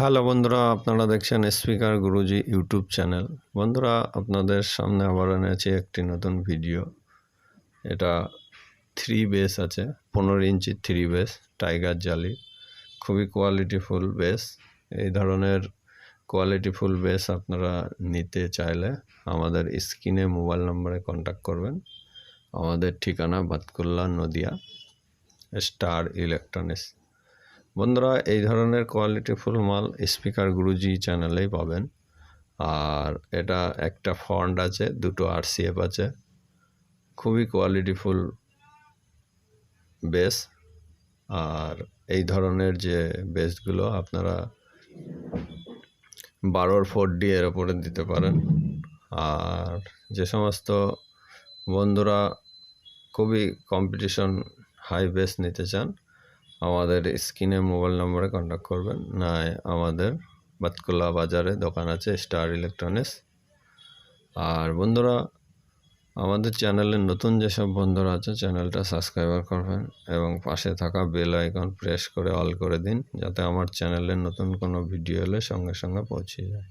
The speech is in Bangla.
হ্যালো বন্ধুরা, আপনারা দেখছেন স্পিকার গুরুজি ইউটিউব চ্যানেল। বন্ধুরা, আপনাদের সামনে আবার এনেছি একটি নতুন ভিডিও। এটা থ্রি বেস আছে, পনেরো ইঞ্চি থ্রি বেস টাইগার জালি খুবই কোয়ালিটিফুল বেস এই ধরনের কোয়ালিটিফুল বেস আপনারা নিতে চাইলে আমাদের স্ক্রিনে মোবাইল নম্বরে কন্ট্যাক্ট করবেন। আমাদের ঠিকানা বাতকুল্লা নদিয়া, স্টার ইলেকট্রনিক্স। বন্ধুরা, এই ধরনের কোয়ালিটিফুল মাল স্পিকার গুরুজি চ্যানেলেই পাবেন। আর এটা একটা ফন্ড আছে, দুটো আরসিএফ আছে। খুবই কোয়ালিটিফুল বেস আর এই ধরনের যে বেসগুলো আপনারা বারোর ফোর ডি এর ওপরে দিতে পারেন। আর যে সমস্ত বন্ধুরা খুবই কম্পিটিশন হাই বেস নিতে চান আমাদের স্ক্রিনে মোবাইল নম্বরে কন্ট্যাক্ট করবেন। না আমাদের বাতকুল্লা বাজারে দোকান আছে স্টার ইলেকট্রনিক্স আর বন্ধুরা, আমাদের চ্যানেলের নতুন যেসব বন্ধুরা আছে চ্যানেলটা সাবস্ক্রাইবার করবেন এবং পাশে থাকা বেল আইকন প্রেস করে অল করে দিন, যাতে আমার চ্যানেলের নতুন কোনো ভিডিও এলে সঙ্গে সঙ্গে পৌঁছে যায়।